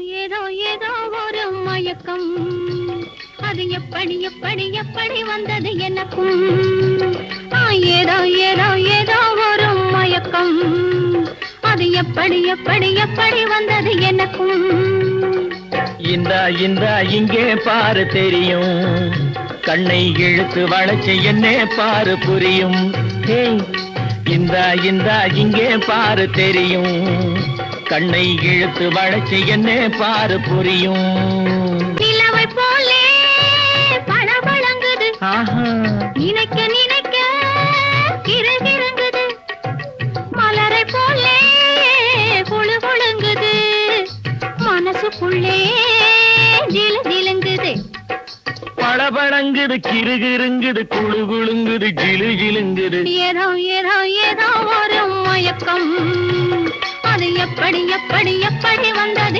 ஏதோ ஏதோ ஒரு மயக்கம். அது எப்படி எப்படி எப்படி வந்தது எனக்கும்? ஏதோ ஏதோ ஏதோ ஒரு மயக்கம். அது எப்படி எப்படி எப்படி வந்தது எனக்கும்? இந்தா இந்தா இங்கே பாரு தெரியும். கண்ணை இழுத்து வளைச்சு என்னே பாரு புரியும். இந்தா இந்தா இங்கே பாரு தெரியும். கண்ணை இழுத்து வளைச்சு என்னே பாரு புரியும். நிலவை போலே பளபளங்குது ஆஹா. நினைக்க நினைக்க கிருகிருங்குது மலரை போலே குழு குழுங்குது மனசுக்குள்ளே பளபளங்குது கிருகிருங்குது குழு குழுங்குது ஜிலு ஜிலுங்குது. ஏதோ ஏதோ ஏதோ ஒரு மயக்கம். எப்படி எப்படி எப்படி வந்தது?